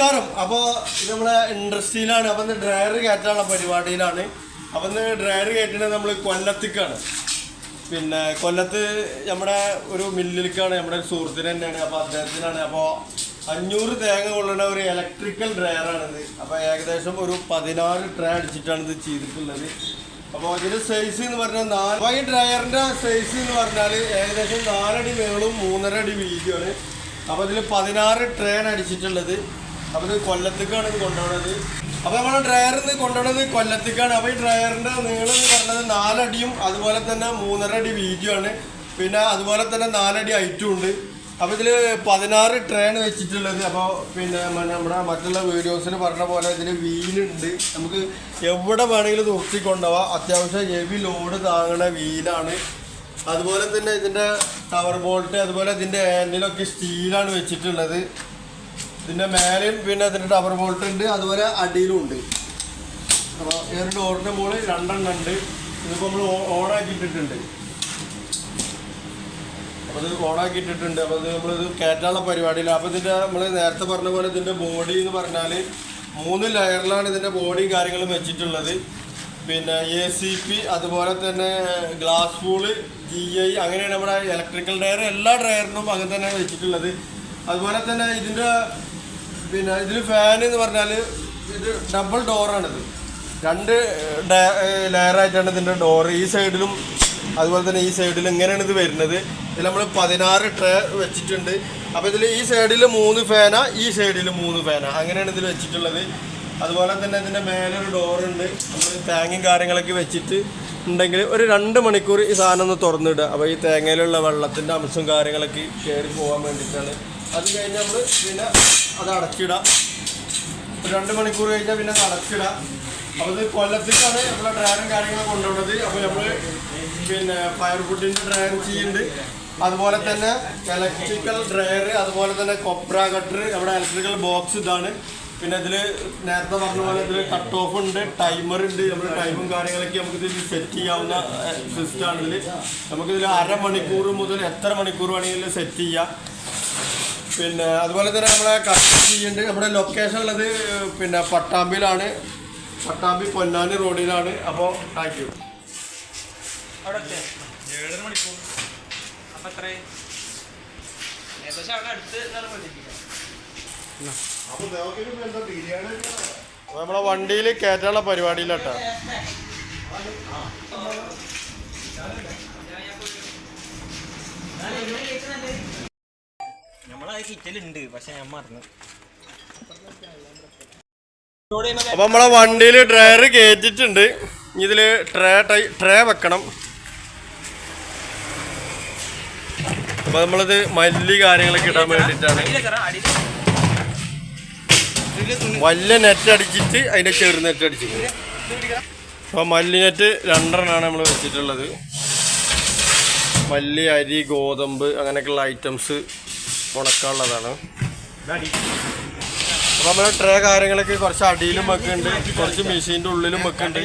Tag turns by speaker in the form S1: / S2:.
S1: നമസ്കാരം. അപ്പോൾ നമ്മളെ ഇൻഡസ്ട്രിയിലാണ്. അപ്പം ഡ്രയർ കയറ്റാനുള്ള പരിപാടിയിലാണ്. അപ്പം ഡ്രയർ കയറ്റുന്നത് നമ്മൾ കൊല്ലത്തേക്കാണ്. പിന്നെ കൊല്ലത്ത് നമ്മുടെ ഒരു മില്ലിലേക്കാണ് നമ്മുടെ ഒരു സുഹൃത്തിന് തന്നെയാണ്. അപ്പോൾ അദ്ദേഹത്തിനാണ്. അപ്പോൾ അഞ്ഞൂറ് തേങ്ങ കൊള്ളുന്ന ഒരു ഇലക്ട്രിക്കൽ ഡ്രയറാണിത് അപ്പോൾ ഏകദേശം ഒരു പതിനാറ് ട്രേ അടിച്ചിട്ടാണ് ഇത് ചെയ്തിട്ടുള്ളത്. അപ്പോൾ ഇതിന്റെ സൈസ് എന്ന് പറഞ്ഞാൽ നാല് അപ്പോൾ ഈ ഡ്രയറിന്റെ സൈസ് എന്ന് പറഞ്ഞാൽ ഏകദേശം നാലടി നീളവും മൂന്നര അടി വീതിയാണ്. അപ്പോൾ ഇതിൽ പതിനാറ് ട്രെയിൻ അടിച്ചിട്ടുള്ളത്. അപ്പോൾ കൊല്ലത്തേക്കാണ് ഇത് കൊണ്ടുപോകുന്നത് അപ്പോൾ നമ്മുടെ ഡ്രയറിൽ നിന്ന് കൊണ്ടുപോകുന്നത് കൊല്ലത്തേക്കാണ്. അപ്പോൾ ഈ ഡ്രയറിന്റെ നീളം എന്ന് പറഞ്ഞത് നാലടിയും അതുപോലെ തന്നെ മൂന്നര അടി വീതിയുമാണ് പിന്നെ അതുപോലെ തന്നെ നാലടി ഐറ്റും ഉണ്ട്. അപ്പോൾ ഇതിൽ പതിനാറ് ട്രെയിൻ വെച്ചിട്ടുള്ളത്. അപ്പോൾ പിന്നെ നമ്മുടെ മറ്റുള്ള വീഡിയോസിൽ പറഞ്ഞ പോലെ ഇതിൽ വീലുണ്ട്. നമുക്ക് എവിടെ വേണമെങ്കിലും നിർത്തി കൊണ്ടുപോവാം അത്യാവശ്യം ഹെവി ലോഡ് താങ്ങണ വീലാണ്. അതുപോലെ തന്നെ ഇതിന്റെ ടവർ ബോൾട്ട് അതുപോലെ ഇതിന്റെ ഹാൻഡിലൊക്കെ സ്റ്റീലാണ് വെച്ചിട്ടുള്ളത്. ഇതിന്റെ മേലെയും പിന്നെ ഇതിന്റെ ടവർ ബോൾട്ട് ഉണ്ട് അതുപോലെ അടിയിലും ഉണ്ട്. അപ്പോൾ ഒരു ഡോറിന്റെ മുകളിൽ രണ്ടെണ്ണം ഉണ്ട്. ഇതിപ്പോൾ നമ്മൾ ഓണാക്കിയിട്ടിട്ടുണ്ട് അപ്പോൾ ഇത് ഓണാക്കിയിട്ടിട്ടുണ്ട് അപ്പോൾ ഇത് നമ്മളിത് കയറ്റാനുള്ള പരിപാടിയില്ല. അപ്പോൾ ഇതിന്റെ നമ്മൾ നേരത്തെ പറഞ്ഞ പോലെ ഇതിന്റെ ബോഡി എന്ന് പറഞ്ഞാൽ മൂന്ന് ലെയറിലാണ് ഇതിന്റെ ബോഡിയും കാര്യങ്ങളും വെച്ചിട്ടുള്ളത്. പിന്നെ എ സി പി അതുപോലെ തന്നെ ഗ്ലാസ് ഫൂൾ ജി ഐ അങ്ങനെയാണ് നമ്മുടെ ഇലക്ട്രിക്കൽ ഡയർ എല്ലാ ഡയറിനും അങ്ങനെ തന്നെയാണ് വെച്ചിട്ടുള്ളത്. അതുപോലെ തന്നെ ഇതിന്റെ പിന്നെ ഇതിൽ ഫാൻ എന്ന് പറഞ്ഞാൽ ഇത് ഡബിൾ ഡോറാണിത് രണ്ട് ലെയറായിട്ടാണ് ഇതിന്റെ ഡോർ ഈ സൈഡിലും അതുപോലെ തന്നെ ഈ സൈഡിൽ ഇങ്ങനെയാണ് ഇത് വരുന്നത്. ഇതിൽ നമ്മൾ പതിനാറ് ട്രേ വെച്ചിട്ടുണ്ട്. അപ്പോൾ ഇതിൽ ഈ സൈഡിൽ മൂന്ന് ഫാന ഈ സൈഡിൽ മൂന്ന് ഫാന അങ്ങനെയാണ് ഇതിൽ വെച്ചിട്ടുള്ളത്. അതുപോലെ തന്നെ ഇതിന്റെ മേലെ ഒരു ഡോറുണ്ട് നമ്മൾ തേങ്ങയും കാര്യങ്ങളൊക്കെ വെച്ചിട്ട് ഉണ്ടെങ്കിൽ ഒരു രണ്ട് മണിക്കൂർ ഈ സാധനം ഒന്ന് തുറന്നിടുക. അപ്പോൾ ഈ തേങ്ങയിലുള്ള വെള്ളത്തിന്റെ അംശവും കാര്യങ്ങളൊക്കെ കയറി പോകാൻ വേണ്ടിയിട്ടാണ് അത് കഴിഞ്ഞ് നമ്മൾ പിന്നെ അത് അടച്ചിടാം. രണ്ട് മണിക്കൂർ കഴിഞ്ഞാൽ പിന്നെ അത് അടച്ചിടാം അപ്പോൾ ഇത് കൊല്ലത്തേക്കാണ് നമ്മളെ ഡ്രയറും കാര്യങ്ങളും കൊണ്ടുപോകുന്നത് അപ്പോൾ നമ്മൾ പിന്നെ ഫയർ ഫുഡിന്റെ ഡ്രയർ ചെയ്യുന്നുണ്ട്. അതുപോലെ തന്നെ ഇലക്ട്രിക്കൽ ഡ്രയർ അതുപോലെ തന്നെ കൊപ്ര കട്ടർ നമ്മുടെ ഇലക്ട്രിക്കൽ ബോക്സ് ഇതാണ്. പിന്നെ ഇതിൽ നേരത്തെ പറഞ്ഞ പോലെ ഇതിൽ കട്ട് ഓഫ് ഉണ്ട് ടൈമർ ഉണ്ട്. നമ്മുടെ ടൈമും കാര്യങ്ങളൊക്കെ നമുക്ക് ഇതിൽ സെറ്റ് ചെയ്യാവുന്ന സിസ്റ്റമാണ് ഇതിൽ നമുക്കിതിൽ അരമണിക്കൂർ മുതൽ എത്ര മണിക്കൂർ വേണമെങ്കിലും സെറ്റ് ചെയ്യാം. പിന്നെ അതുപോലെ തന്നെ നമ്മളെ ചെയ്യുന്നുണ്ട്. നമ്മുടെ ലൊക്കേഷൻ ഉള്ളത് പിന്നെ പട്ടാമ്പിയിലാണ്. പട്ടാമ്പി പൊന്നാനി റോഡിലാണ്. അപ്പോൾ താങ്ക് യു
S2: അവിടെ എത്തിയോ? ഏഴര മണിക്കൂർ. അപ്പൊ എത്രയായി? ഏകദേശം അവിടെ അടുത്ത് എന്നാണ് പ്രതീക്ഷിക്കുന്നത്.
S1: നമ്മളെ വണ്ടിയിൽ കയറ്റാനുള്ള പരിപാടിയിലാട്ടോ.
S2: നമ്മളെ കിച്ചലുണ്ട് പക്ഷെ ഞാൻ മറന്നു.
S1: അപ്പൊ നമ്മളെ വണ്ടിയിൽ ഡ്രയർ കയറ്റിട്ടുണ്ട് ഇതിൽ ട്രേ ടൈ ട്രേ വെക്കണം. അപ്പൊ നമ്മളിത് മല്ലി കാര്യങ്ങളൊക്കെ ഇടാൻ വേണ്ടിട്ടാണ് വലിയ നെറ്റ് അടിച്ചിട്ട് അതിന്റെ ചെറു നെറ്റ് അടിച്ചിട്ട്. അപ്പൊ മല്ലി നെറ്റ് രണ്ടെണ്ണമാണ് നമ്മൾ വെച്ചിട്ടുള്ളത്. മല്ലി അരി ഗോതമ്പ് അങ്ങനെയൊക്കെയുള്ള ഐറ്റംസ് ഉണക്കാനുള്ളതാണ്. അപ്പൊ നമ്മുടെ ട്രേ കാര്യങ്ങളൊക്കെ കുറച്ച് അടിയിലും വെക്കുന്നുണ്ട്. കുറച്ച് മെഷീന്റെ ഉള്ളിലും വെക്കുന്നുണ്ട്.